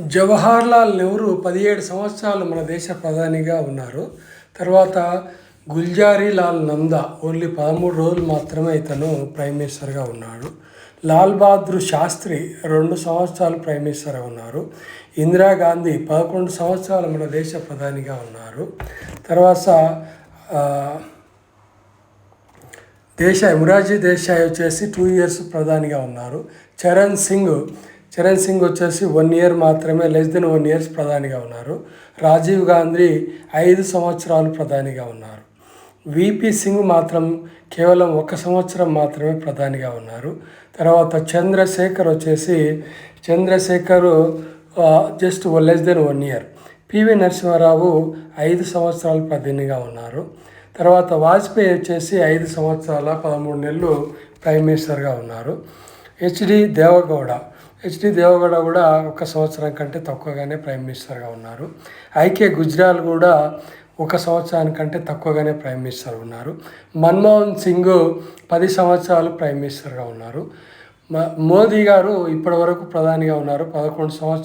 జవహర్లాల్ నెహ్రూ పదిహేడు సంవత్సరాలు మన దేశ ప్రధానిగా ఉన్నారు. తర్వాత గుల్జారీలాల్ నందా ఓన్లీ పదమూడు రోజులు మాత్రమే ఇతను ప్రైమ్ మినిస్టర్గా ఉన్నాడు. లాల్ బహదూర్ శాస్త్రి రెండు సంవత్సరాలు ప్రైమ్ మినిస్టర్గా ఉన్నారు. ఇందిరాగాంధీ పదకొండు సంవత్సరాలు మన దేశ ప్రధానిగా ఉన్నారు. తర్వాత దేశాయ్ మురార్జీ దేశాయ్ వచ్చేసి టూ ఇయర్స్ ప్రధానిగా ఉన్నారు. చరణ్ సింగ్ చరణ్ సింగ్ వచ్చేసి వన్ ఇయర్ మాత్రమే లెస్ దెన్ వన్ ఇయర్స్ ప్రధానిగా ఉన్నారు. రాజీవ్ గాంధీ ఐదు సంవత్సరాలు ప్రధానిగా ఉన్నారు. విపి సింగ్ మాత్రం కేవలం ఒక సంవత్సరం మాత్రమే ప్రధానిగా ఉన్నారు. తర్వాత చంద్రశేఖర్ వచ్చేసి Chandrashekhar just less than one year PV Narasimha Rao ఐదు సంవత్సరాలు ప్రధానిగా ఉన్నారు. తర్వాత వాజ్పేయి వచ్చేసి ఐదు సంవత్సరాల పదమూడు నెలలు ప్రైమ్ మినిస్టర్గా ఉన్నారు. హెచ్డి దేవగౌడ హెచ్డి దేవగౌడ కూడా ఒక సంవత్సరం కంటే తక్కువగానే ప్రైమ్ మినిస్టర్గా ఉన్నారు. ఐకే గుజ్రాల్ కూడా ఒక సంవత్సరానికంటే తక్కువగానే ప్రైమ్ మినిస్టర్ ఉన్నారు. మన్మోహన్ సింగ్ పది సంవత్సరాలు ప్రైమ్ మినిస్టర్గా ఉన్నారు. మ- మోదీ గారు ఇప్పటి వరకు ప్రధానిగా ఉన్నారు. పదకొండు సంవత్సరాలు